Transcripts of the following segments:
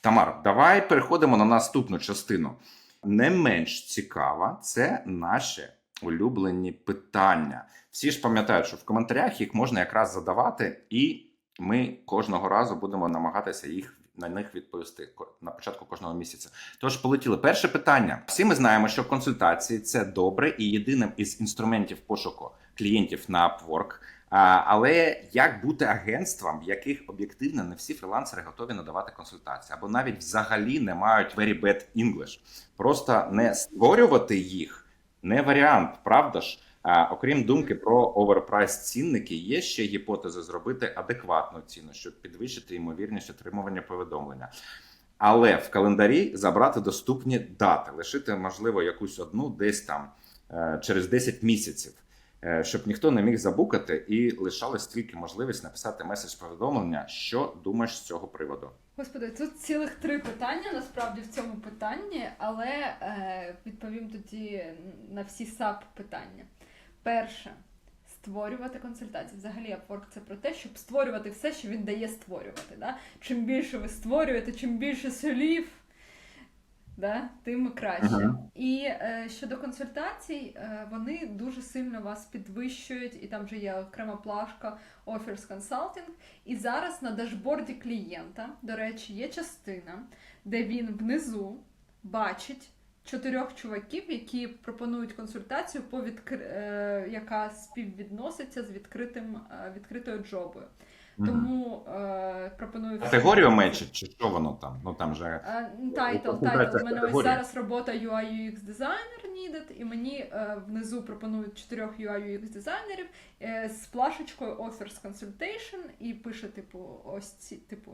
Тамар, давай переходимо на наступну частину. Не менш цікава це наші улюблені питання. Всі ж пам'ятають, що в коментарях їх можна якраз задавати, і ми кожного разу будемо намагатися їх на них відповісти на початку кожного місяця. Тож полетіли. Перше питання. Всі ми знаємо, що консультації це добре і єдиним із інструментів пошуку клієнтів на Upwork. Але як бути агентством, яких об'єктивно не всі фрілансери готові надавати консультації, або навіть взагалі не мають very bad English. Просто не створювати їх не варіант, правда ж? А, окрім думки про оверпрайс цінники, є ще гіпотези зробити адекватну ціну, щоб підвищити ймовірність отримування повідомлення. Але в календарі забрати доступні дати, лишити, можливо, якусь одну десь там е, через 10 місяців, щоб ніхто не міг забукати і лишалось тільки можливість написати меседж повідомлення. Що думаєш з цього приводу? Господи, тут цілих три питання насправді в цьому питанні, але е, відповім тоді на всі САП питання. Перше, створювати консультації. Взагалі, Upwork це про те, щоб створювати все, що він дає створювати. Да? Чим більше ви створюєте, чим більше слів, да? тим краще. Мгм. І е, щодо консультацій, е, вони дуже сильно вас підвищують, і там вже є окрема плашка Offers Consulting. І зараз на дашборді клієнта, до речі, є частина, де він внизу бачить чотирьох чуваків, які пропонують консультацію, по відкр... е, яка співвідноситься з відкритим, е, відкритою джобою. Тому е, пропоную Категорію меншить, чи що воно там? Ну там же Е, Тайтл, тайтл. У мене ось зараз робота UI UX дизайнер needed, і мені е, внизу пропонують чотирьох UI UX дизайнерів е, з плашечкою Offers Consultation і пише, типу, ось ці, типу,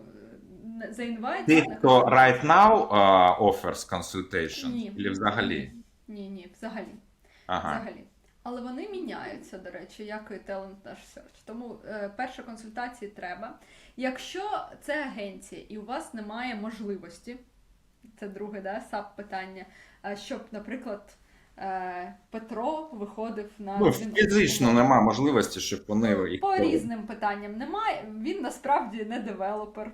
е, за інвайт. Ті, хто right now uh, offers consultation, Ні. чи взагалі? Ні, ні, взагалі. Ага. взагалі. Але вони міняються, до речі, як і Talent наш Search. Тому е, перша консультації треба. Якщо це агенція і у вас немає можливості, це друге, да, САП питання, е, щоб, наприклад, е, Петро виходив на Ну, фізично нема можливості, щоб вони їх По різним питанням немає. Він насправді не девелопер,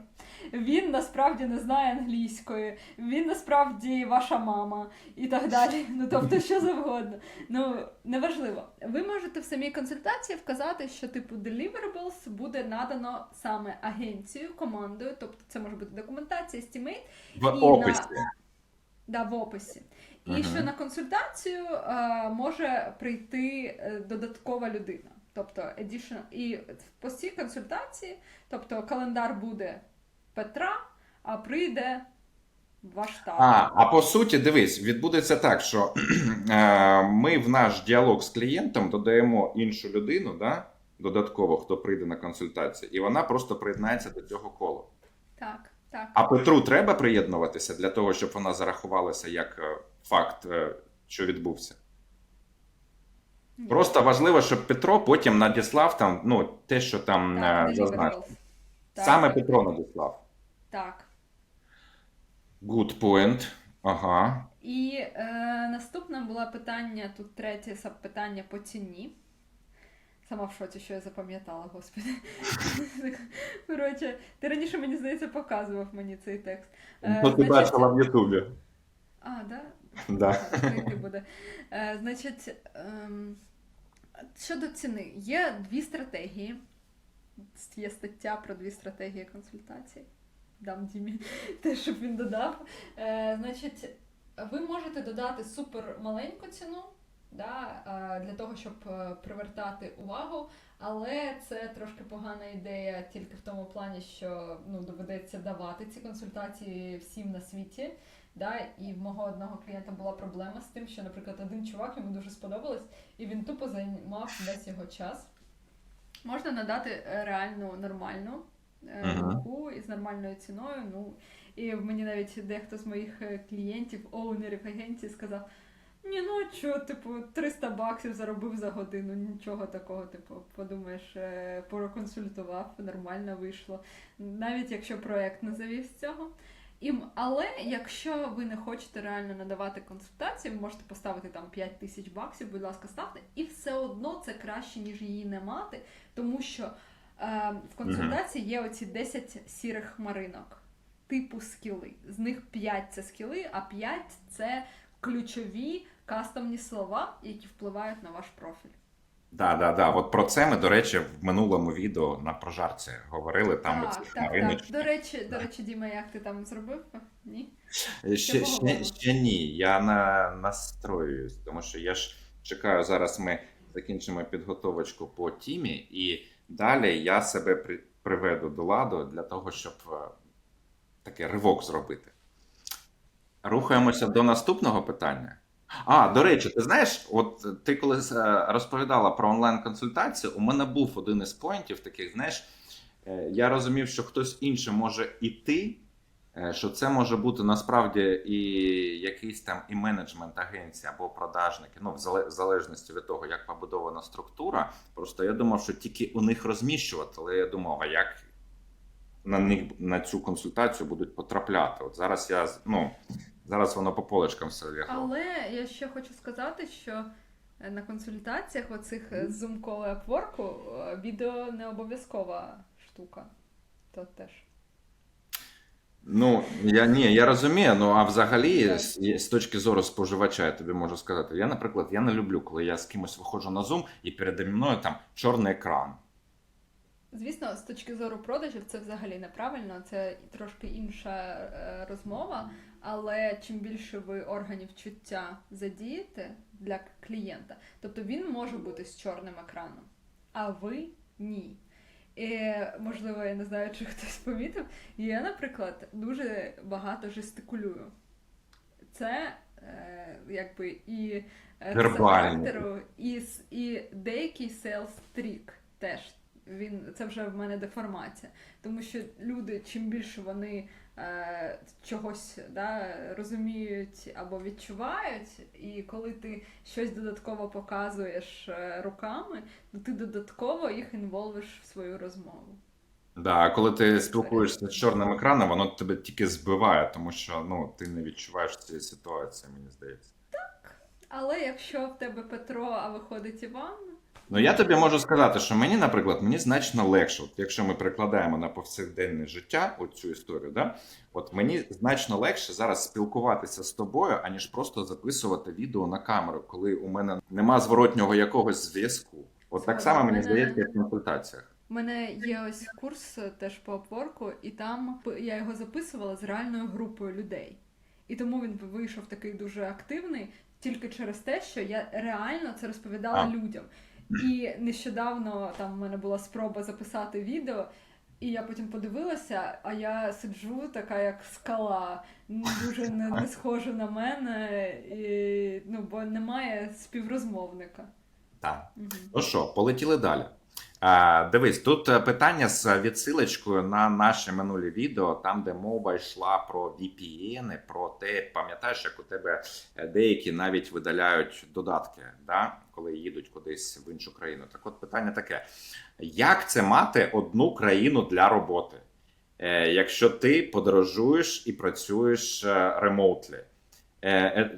він насправді не знає англійської, він насправді ваша мама і так далі. Ну тобто, що завгодно. Ну неважливо. Ви можете в самій консультації вказати, що типу deliverables буде надано саме агенцією, командою, тобто це може бути документація, стімейт, в і описі. да, в описі. І Мгм. що на консультацію е, може прийти е, додаткова людина. Тобто additional. І по цій консультації, тобто календар буде Петра, а прийде ваш тато. А, а по суті, дивись, відбудеться так, що е, ми в наш діалог з клієнтом додаємо іншу людину, да, додатково, хто прийде на консультацію, і вона просто приєднається до цього кола. Так, так. А Петру треба приєднуватися для того, щоб вона зарахувалася як е, факт, е, що відбувся. Ні. Просто важливо, щоб Петро потім надіслав там ну, те, що там Так, зазначено. Так, Саме Петро надіслав. Так. Good point. Ага. І е, наступне було питання, тут третє питання по ціні. Сама в шоці, що я запам'ятала, господи. Коротше, ти раніше, мені здається, показував мені цей текст. Е, Ну, ти значить- бачила в Ютубі. А, да? Да. Так, прийти буде. Е, значить, ем, щодо ціни, є дві стратегії. Є стаття про дві стратегії консультацій. Дам Дімі те, щоб він додав. Е, значить, ви можете додати супер маленьку ціну да, е, для того, щоб е, привертати увагу, але це трошки погана ідея тільки в тому плані, що ну, доведеться давати ці консультації всім на світі. Да, і в мого одного клієнта була проблема з тим, що, наприклад, один чувак йому дуже сподобалось, і він тупо займав весь його час. Можна надати е, реальну нормальну е, руку із нормальною ціною. Ну, і мені навіть дехто з моїх е, клієнтів, оунерів агенції сказав: ні, ну а що, типу, 300 баксів заробив за годину, нічого такого, типу, подумаєш, проконсультував, нормально вийшло. Навіть якщо проект не завів з цього. І, але якщо ви не хочете реально надавати консультації, ви можете поставити там 5 тисяч баксів, будь ласка, ставте, і все одно це краще, ніж її не мати, тому що е, в консультації є оці 10 сірих хмаринок. типу скіли. З них 5 це скіли, а 5 це ключові кастомні слова, які впливають на ваш профіль. Да, да, да. От про це ми, до речі, в минулому відео на прожарці говорили. Там так, так, так. До речі, до речі, Діма, як ти там зробив? Ні? Ще, ще, поговоримо. ще ні, я на, настроююсь, тому що я ж чекаю, зараз ми закінчимо підготовочку по тімі, і далі я себе при, приведу до ладу для того, щоб е, такий ривок зробити. Рухаємося до наступного питання. А, до речі, ти знаєш, от ти коли е, розповідала про онлайн-консультацію, у мене був один із поінтів таких, знаєш, е, я розумів, що хтось інший може іти, е, що це може бути насправді і якийсь там і менеджмент агенції або продажники, ну в залежності від того, як побудована структура. Просто я думав, що тільки у них розміщувати, але я думав, а як на них на цю консультацію будуть потрапляти? От зараз я ну зараз воно по полочкам все лягло. Але я ще хочу сказати, що е, на консультаціях оцих е, з Zoom коли Upwork е, відео не обов'язкова штука. То теж. Ну, я ні, я розумію. Ну а взагалі, з, з точки зору споживача, я тобі можу сказати. Я, наприклад, я не люблю, коли я з кимось виходжу на Zoom і переді мною там чорний екран. Звісно, з точки зору продажів це взагалі неправильно, це трошки інша е, розмова. Але чим більше ви органів чуття задієте для клієнта, тобто він може бути з чорним екраном, а ви ні. І, можливо, я не знаю, чи хтось помітив. Я, наприклад, дуже багато жестикулюю. Це е, якби і е, характеру, і, і деякий селс трік теж. Він це вже в мене деформація. Тому що люди, чим більше вони е, чогось да, розуміють або відчувають, і коли ти щось додатково показуєш е, руками, то ти додатково їх інволвиш в свою розмову. Да, а коли ти спілкуєшся з чорним екраном, воно тебе тільки збиває, тому що ну ти не відчуваєш цієї ситуації, мені здається. Так, Але якщо в тебе Петро, а виходить Іван, Ну я тобі можу сказати, що мені, наприклад, мені значно легше, от якщо ми прикладаємо на повсякденне життя оцю історію, да, от мені значно легше зараз спілкуватися з тобою, аніж просто записувати відео на камеру, коли у мене нема зворотнього якогось зв'язку. От так само мені здається в консультаціях. У мене є ось курс теж по Upwork, і там я його записувала з реальною групою людей. І тому він вийшов такий дуже активний тільки через те, що я реально це розповідала А. людям. І нещодавно там в мене була спроба записати відео, і я потім подивилася, а я сиджу така, як скала, дуже не, не схожа на мене, і, ну, бо немає співрозмовника. Так. Угу. Ну що, полетіли далі. Дивись, тут е, питання з відсилочкою на наші минулі відео, там, де мова йшла про VPN, про те, пам'ятаєш, як у тебе е, деякі навіть видаляють додатки, да, коли їдуть кудись в іншу країну. Так от питання таке: як це мати одну країну для роботи, е, якщо ти подорожуєш і працюєш ремоутлі?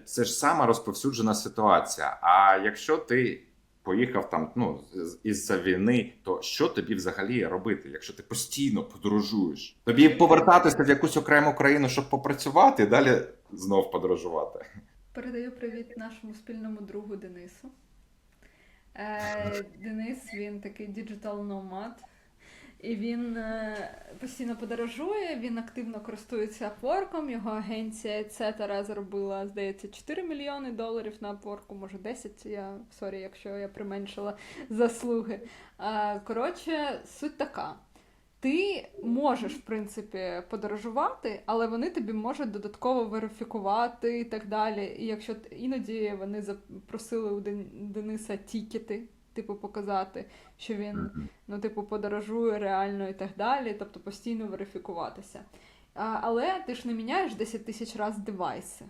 Це ж сама розповсюджена ситуація. А якщо ти поїхав там ну, із-за війни, то що тобі взагалі робити, якщо ти постійно подорожуєш? Тобі повертатися в якусь окрему країну, щоб попрацювати, і далі знов подорожувати. Передаю привіт нашому спільному другу Денису. Е, Денис він такий nomad. І він е, постійно подорожує, він активно користується Upwork, його агенція etc. заробила, здається, 4 мільйони доларів на Upwork, може 10, я сорі, якщо я применшила заслуги. Коротше, суть така. Ти можеш, в принципі, подорожувати, але вони тобі можуть додатково верифікувати і так далі. І якщо іноді вони запросили у Дениса тікети, типу, показати, що він ну, типу, подорожує реально і так далі, тобто постійно верифікуватися. А, але ти ж не міняєш 10 тисяч раз девайси.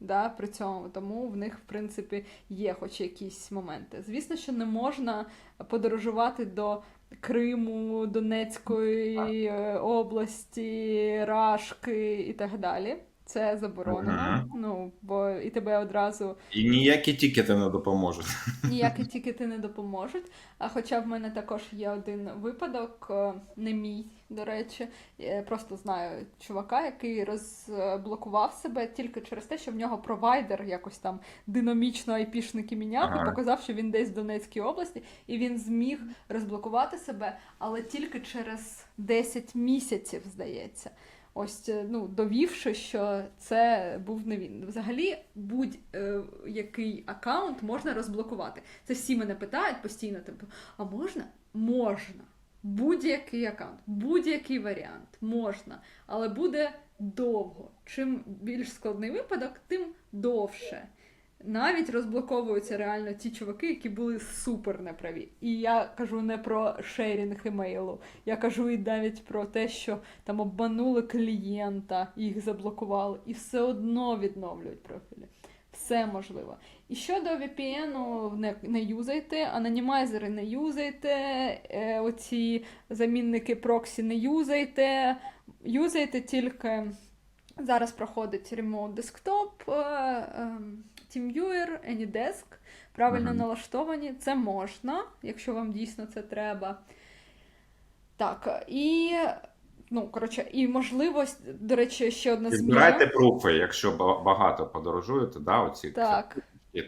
Да, при цьому, тому в них, в принципі, є хоч якісь моменти. Звісно, що не можна подорожувати до Криму, Донецької е, області, Рашки і так далі. Це заборонено. Ага. Ну, бо і тебе одразу І ніякі тікети не допоможуть. ніякі тікети не допоможуть. А хоча в мене також є один випадок, е, не мій, до речі, я просто знаю чувака, який розблокував себе тільки через те, що в нього провайдер якось там динамічно айпішники міняв Ага. і показав, що він десь в Донецькій області, і він зміг розблокувати себе, але тільки через 10 місяців, здається. Ось е, ну, довівши, що це був не він. Взагалі, будь-який аккаунт можна розблокувати. Це всі мене питають постійно, типу, а можна? Можна. Будь-який аккаунт, будь-який варіант можна, але буде довго. Чим більш складний випадок, тим довше. Навіть розблоковуються реально ті чуваки, які були супер неправі. І я кажу не про шерінг емейлу, я кажу і навіть про те, що там обманули клієнта, їх заблокували, і все одно відновлюють профілі. Все можливо. І щодо VPN, не, не юзайте, анонімайзери не юзайте, е, оці замінники проксі не юзайте. Юзайте тільки зараз проходить Remote Desktop, е, ем, TeamViewer, AnyDesk. Правильно Мгм. налаштовані. Це можна, якщо вам дійсно це треба. Так, і. Ну, коротше, і можливість, до речі, ще одна зміна. збирайте пруфи, якщо багато подорожуєте, да, оці Так.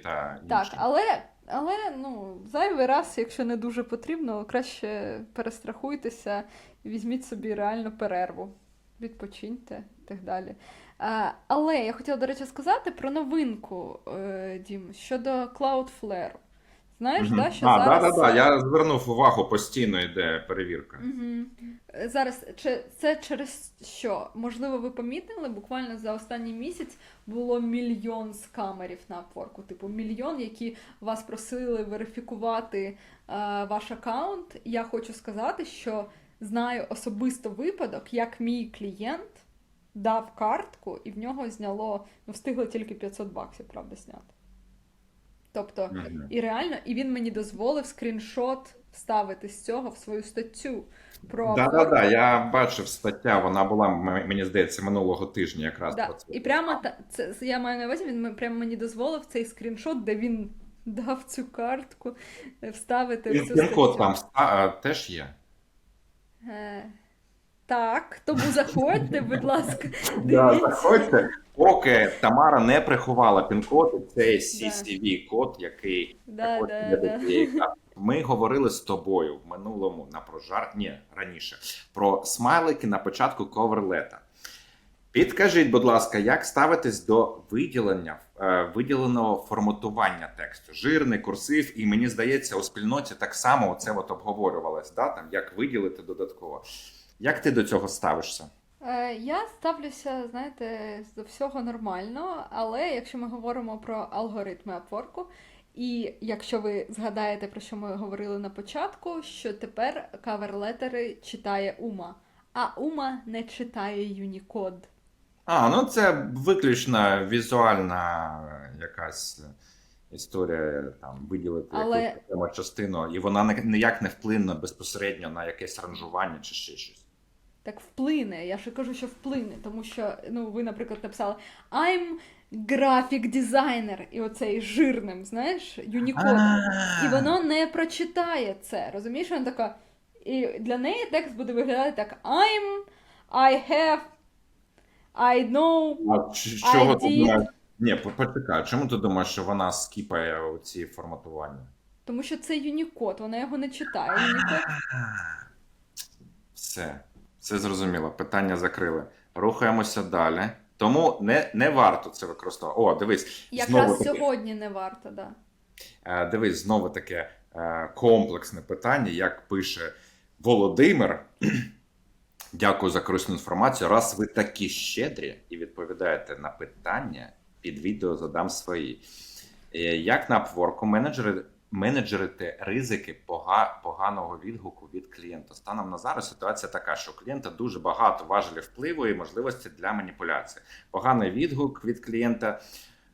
та. Так, але, але ну, зайвий раз, якщо не дуже потрібно, краще перестрахуйтеся і візьміть собі реально перерву. Відпочиньте і так далі. А, але я хотіла, до речі, сказати про новинку, е, Дім, щодо Cloudflare. Знаєш, Мгм. да, що а, зараз... да, да, да. Я звернув увагу, постійно йде перевірка. Угу. Зараз чи- це через що? Можливо, ви помітили, буквально за останній місяць було мільйон скамерів на Upwork. Типу мільйон, які вас просили верифікувати е, ваш аккаунт. Я хочу сказати, що знаю особисто випадок, як мій клієнт дав картку, і в нього зняло, ну, встигло тільки 500 баксів, правда, зняти. Тобто, Мгм. і реально, і він мені дозволив скріншот вставити з цього в свою статтю. Про Да, да, да, я бачив стаття, вона була, мені здається, минулого тижня якраз Да. про це. І прямо це я маю на увазі, він прямо мені дозволив цей скріншот, де він дав цю картку е, вставити в цю статтю. там теж є. Е, так, тому заходьте, будь ласка, Да, заходьте. Поки Тамара не приховала пін-код, і цей CCV-код, який Да, От да, я до да. цієї карти. Ми говорили з тобою в минулому на прожар, ні, раніше, про смайлики на початку коверлета. Підкажіть, будь ласка, як ставитись до виділення е, виділеного форматування тексту? Жирний, курсив, і мені здається, у спільноті так само це от обговорювалось, да, там, як виділити додатково. Як ти до цього ставишся? Е, Я ставлюся, знаєте, до всього нормально, але якщо ми говоримо про алгоритми Upwork, і якщо ви згадаєте, про що ми говорили на початку, що тепер каверлетери читає Ума, а Ума не читає Unicode. А, ну це виключно візуальна якась історія, там виділити Але- якусь частину, і вона не- ніяк не вплине безпосередньо на якесь ранжування чи ще щось. Так вплине. Я ще кажу, що вплине, тому що ну, ви, наприклад, написали I'm graphic designer, і оцей жирним, знаєш, Unicode. І воно не прочитає це. Розумієш, вона така. І для неї текст буде виглядати так: I'm, I have, I know. А чого I did. Ні, почекай, чому ти думаєш, що вона скіпає ці форматування? Тому що це Unicode, вона його не читає. Unicode Все, все зрозуміло. Питання закрили. Рухаємося далі. Тому не, не варто це використовувати. О, дивись, якраз сьогодні не варто, да. Е, Дивись, знову таке е, комплексне питання, як пише Володимир. Дякую за корисну інформацію. Раз ви такі щедрі і відповідаєте на питання, під відео задам свої. Е, Як на Upwork менеджери, менеджерити ризики поганого відгуку від клієнта? Станом на зараз ситуація така, що у клієнта дуже багато важелів впливу і можливості для маніпуляції. Поганий відгук від клієнта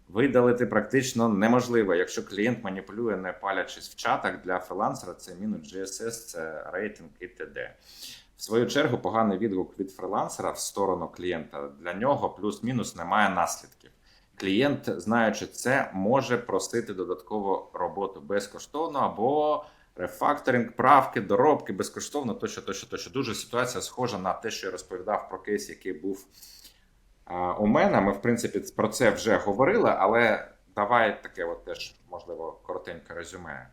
видалити практично неможливо, якщо клієнт маніпулює, не палячись в чатах для фрилансера, це мінус GSS, це рейтинг і т.д. В свою чергу, поганий відгук від фрилансера в сторону клієнта для нього плюс-мінус немає наслідків. Клієнт, знаючи це, може просити додаткову роботу безкоштовно або рефакторинг, правки, доробки безкоштовно, тощо, тощо, тощо. Дуже ситуація схожа на те, що я розповідав про кейс, який був а, у мене. Ми, в принципі, про це вже говорили, але давай таке, от теж можливо, коротеньке резюме.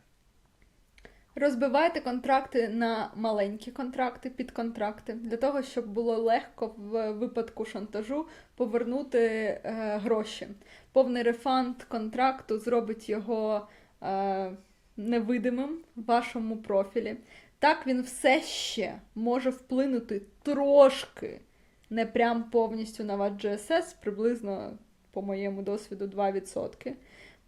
Розбивайте контракти на маленькі контракти, підконтракти, для того, щоб було легко в випадку шантажу повернути е, гроші. Повний рефанд контракту зробить його е, невидимим в вашому профілі. Так він все ще може вплинути трошки, не прям повністю на ваш GSS, приблизно, по моєму досвіду, 2%.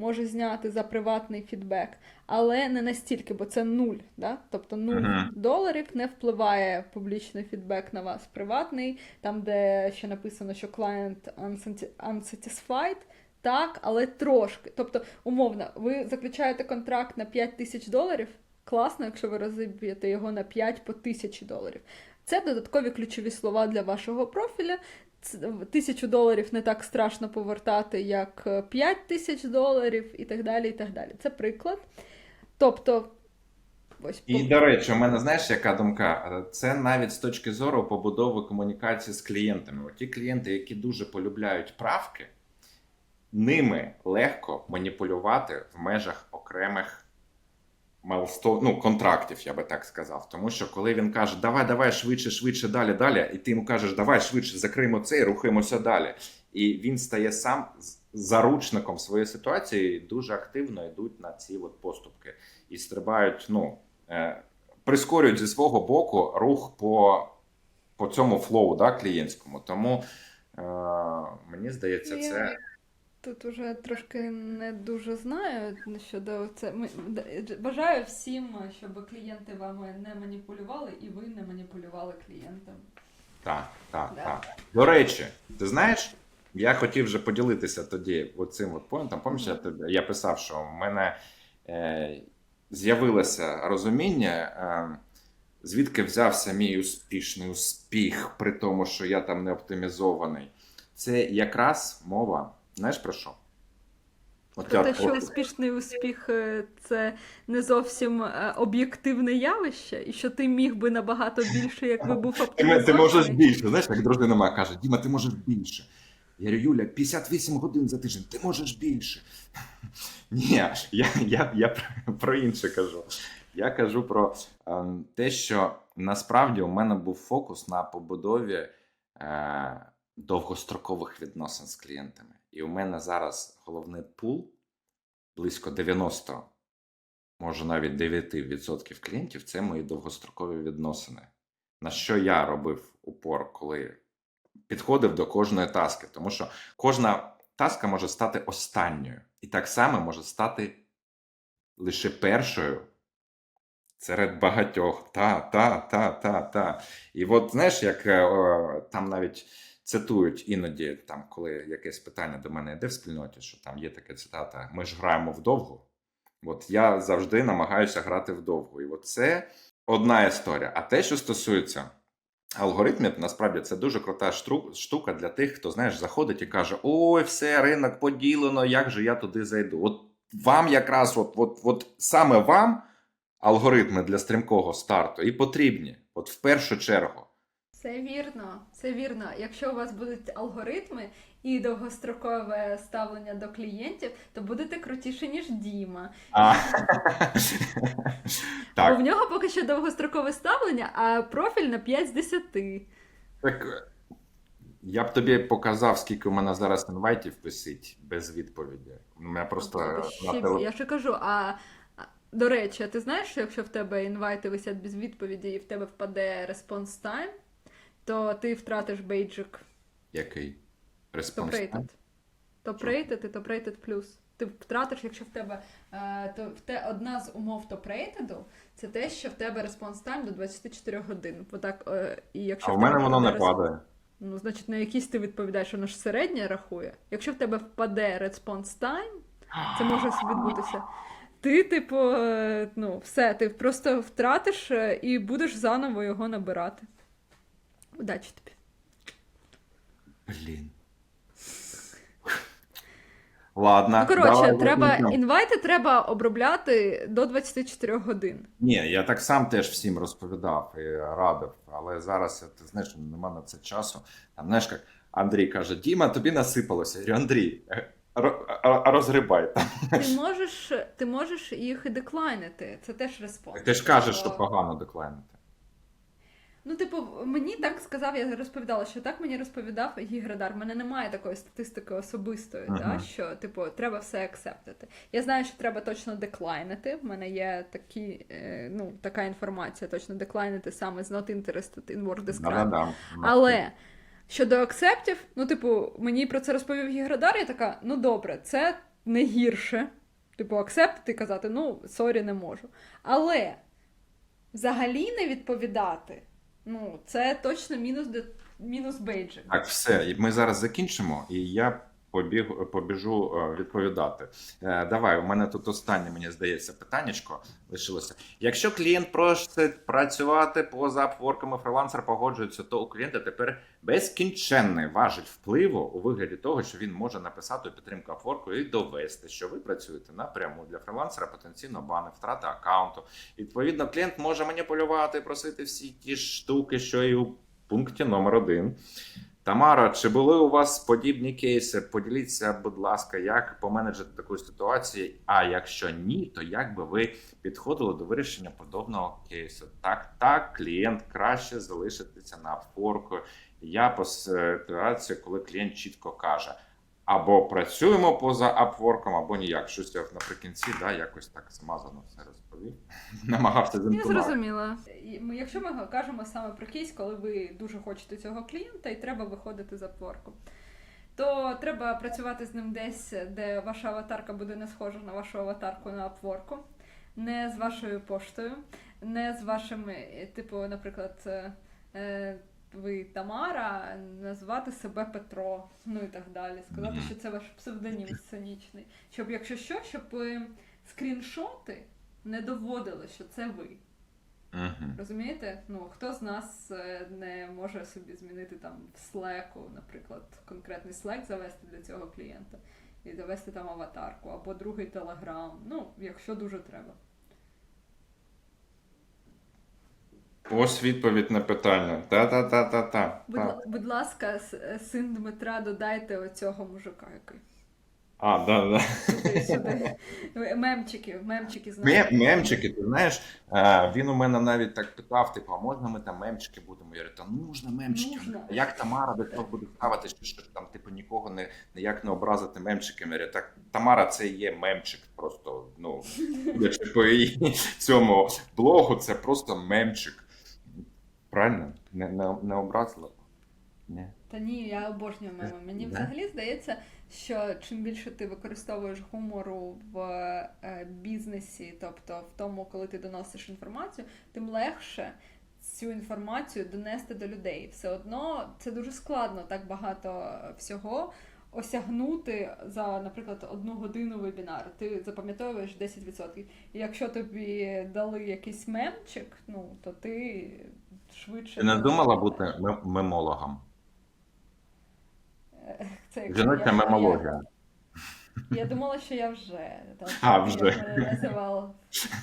Може зняти за приватний фідбек, але не настільки, бо це нуль. Да? Тобто нуль Мгм. доларів не впливає публічний фідбек на вас приватний, там, де ще написано, що client unsati- unsatisfied, так, але трошки. Тобто, умовно, ви заключаєте контракт на 5 тисяч доларів. Класно, якщо ви розіб'єте його на 5 по тисячі доларів. Це додаткові ключові слова для вашого профіля. Тисячу доларів не так страшно повертати, як е, 5 тисяч доларів, і так далі. і так далі. Це приклад. Тобто, ось І до речі, у мене знаєш, яка думка? Це навіть з точки зору побудови комунікації з клієнтами. Ті клієнти, які дуже полюбляють правки, ними легко маніпулювати в межах окремих майлсто... ну, контрактів, я би так сказав. Тому що коли він каже, давай, давай швидше, швидше, далі, далі, і ти йому кажеш, давай швидше, закриємо це і рухаємося далі. І він стає сам заручником своєї ситуації, і дуже активно йдуть на ці от поступки і стрибають, ну, е, прискорюють зі свого боку рух по, по цьому флоу да, клієнтському. Тому е, мені здається, це. Тут уже трошки не дуже знаю щодо це. Ми бажаю всім, щоб клієнти вами не маніпулювали, і ви не маніпулювали клієнтом. Так, так, Да. так. До речі, ти знаєш, я хотів вже поділитися тоді оцим от поінтом. Пам'ятаєш, я, тобі- я писав, що в мене е, з'явилося розуміння, е, звідки взявся мій успішний успіх, при тому, що я там не оптимізований. Це якраз мова. Знаєш про що? От Про те, що успішний успіх е, це не зовсім е, об'єктивне явище, і що ти міг би набагато більше, якби був Ти, оптимізований. ти можеш більше. Знаєш, як дружина моя каже: Діма, ти можеш більше. Я говорю, Юля, 58 годин за тиждень, ти можеш більше. Ні, я, я, я про- про інше кажу. Я кажу про ем, те, що насправді у мене був фокус на побудові е, довгострокових відносин з клієнтами. І у мене зараз головний пул близько 90, може навіть 9% клієнтів це мої довгострокові відносини. На що я робив упор, коли підходив до кожної таски, тому що кожна таска може стати останньою, і так само може стати лише першою серед багатьох. Та, та, та, та, та. І от знаєш, як е, там навіть цитують іноді, там, коли якесь питання до мене йде в спільноті, що там є така цитата: ми ж граємо вдовго. От я завжди намагаюся грати вдовго. І от це одна історія. А те, що стосується алгоритмів, насправді це дуже крута штука для тих, хто знаєш, заходить і каже: Ой, все, ринок поділено, як же я туди зайду? От вам якраз, от, от, от саме вам алгоритми для стрімкого старту і потрібні, от в першу чергу. Це вірно, це вірно. Якщо у вас будуть алгоритми і довгострокове ставлення до клієнтів, то будете крутіше, ніж Діма. А, Бо в нього поки що довгострокове ставлення, а профіль на 5 з 10. так. е, Я б тобі показав, скільки у мене зараз інвайтів висить без відповіді. У мене просто Тобто на ще- Я ще кажу, а, до речі, а ти знаєш, що якщо в тебе інвайти висять без відповіді і в тебе впаде response time, то ти втратиш бейджик який респонс. топ-рейтед. Топ-рейтед і топ-рейтед плюс. Ти втратиш, якщо в тебе е, то в те одна з умов топ-рейтеду, це те, що в тебе response time до 24 годин. Отак, е, і якщо А в мене воно не впаде падає. Ну, значить, на якийсь ти відповідаєш, воно ж середнє рахує. Якщо в тебе впаде response time, це може відбутися. Ти, типу, е, ну, все, ти просто втратиш е, і будеш заново його набирати. Удачі тобі. Блін. Ладно. Ну, коротше, давай треба визначимо. інвайти треба обробляти до 24 годин. Ні, я так сам теж всім розповідав і радив, але зараз ти знаєш, нема на це часу. Там знаєш, як Андрій каже: Діма, тобі насипалося. Я говорю, Андрій, ро- розгрібай там. Ти можеш, ти можеш їх і деклайнити. Це теж респонс. Ти ж кажеш, Тобто, що погано деклайнити. Ну, типу, мені так сказав, я розповідала, що так мені розповідав Гіградар. У мене немає такої статистики особистої, Ага. да, що типу треба все акцептити. Я знаю, що треба точно деклайнити. В мене є такі, е, ну, така інформація, точно деклайнити саме з not interested in word describe. Да-да-да. Але щодо акцептів, ну, типу, мені про це розповів Гіградар, я така, ну добре, це не гірше. Типу, акцептити і казати, ну, сорі, не можу. Але взагалі не відповідати, ну, це точно мінус, мінус бейджик. Так, все, ми зараз закінчимо, і я побіг, побіжу е, відповідати. Е, Давай, у мене тут останнє, мені здається, питаннячко лишилося. Якщо клієнт просить працювати поза апворками, фрилансер погоджується, то у клієнта тепер безкінченний важіль впливу у вигляді того, що він може написати підтримку апворку і довести, що ви працюєте напряму для фрилансера, потенційно бани, втрата аккаунту. Відповідно, клієнт може маніпулювати, просити всі ті штуки, що і у пункті номер один. Тамара, чи були у вас подібні кейси? Поділіться, будь ласка, як поменеджити таку ситуацію? А якщо ні, то як би ви підходили до вирішення подобного кейсу? Так, так, клієнт краще залишитися на форку. Я по ситуації, коли клієнт чітко каже: або працюємо поза апворком, або ніяк. Щось я наприкінці, да, якось так змазано все розповів. Намагався Я зінтонувати. зрозуміла. Ми- Якщо ми кажемо саме про кейс, коли ви дуже хочете цього клієнта і треба виходити з апворку, то треба працювати з ним десь, де ваша аватарка буде не схожа на вашу аватарку на апворку, не з вашою поштою, не з вашими, е, типу, наприклад, е, е, ви Тамара, назвати себе Петро, ну і так далі. Сказати, що це ваш псевдонім сценічний. Щоб, якщо що, щоб е, скріншоти не доводили, що це ви. Мгм. Розумієте? Ну хто з нас е, не може собі змінити там в Slack, наприклад, конкретний Slack завести для цього клієнта і завести там аватарку, або другий Telegram, ну, якщо дуже треба. Ось відповідь на питання. Та-та-та-та-та. Будь, ла- будь ласка, е, син Дмитра, додайте оцього мужика, який. А, да, да. Сюди, сюди. Мемчики, мемчики Мем, знаєте. мемчики, ти знаєш, е, він у мене навіть так питав: типу, а можна ми там мемчики будемо? Я говорю, та нужно мемчики. Нужно. А Як Тамара до цього буде ставити, що, що там, типу, нікого не ніяк не образити мемчиками? Я говорю, так Тамара це є мемчик. Просто ну по її цьому блогу, це просто мемчик. Правильно? Не, не, не образила? Ні. Та ні, я обожнюю меми. Мені Да? взагалі здається, що чим більше ти використовуєш гумору в е, бізнесі, тобто в тому, коли ти доносиш інформацію, тим легше цю інформацію донести до людей. Все одно це дуже складно так багато всього. Осягнути за, наприклад, одну годину вебінару. Ти запам'ятовуєш 10%. І якщо тобі дали якийсь мемчик, ну то ти швидше. Ти не думала бути мемологом? Е, Це Жіноча я- мемологія. Я, я думала, що я вже. Там, А, вже. мене називав.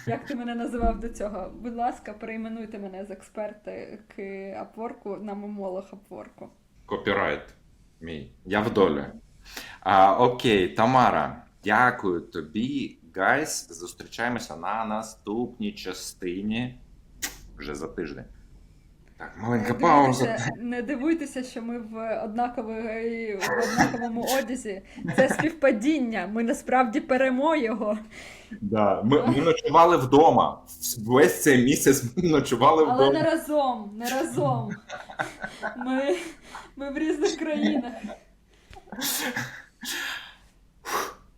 Як ти мене називав до цього? Будь ласка, перейменуйте мене з експертки Апворку на мемолог Апворку. Копірайт мій. Я в долі. А, окей, Тамара, дякую тобі. Гайс, зустрічаємося на наступній частині вже за тиждень. Так, маленька Не пауза. дивуйтеся, не дивуйтеся, що ми в однаковій в однаковому одязі. Це співпадіння. Ми насправді перемо його. Да. Ми, ми ночували вдома. Весь цей місяць ми ночували Але не разом, не разом. Ми, ми в різних країнах.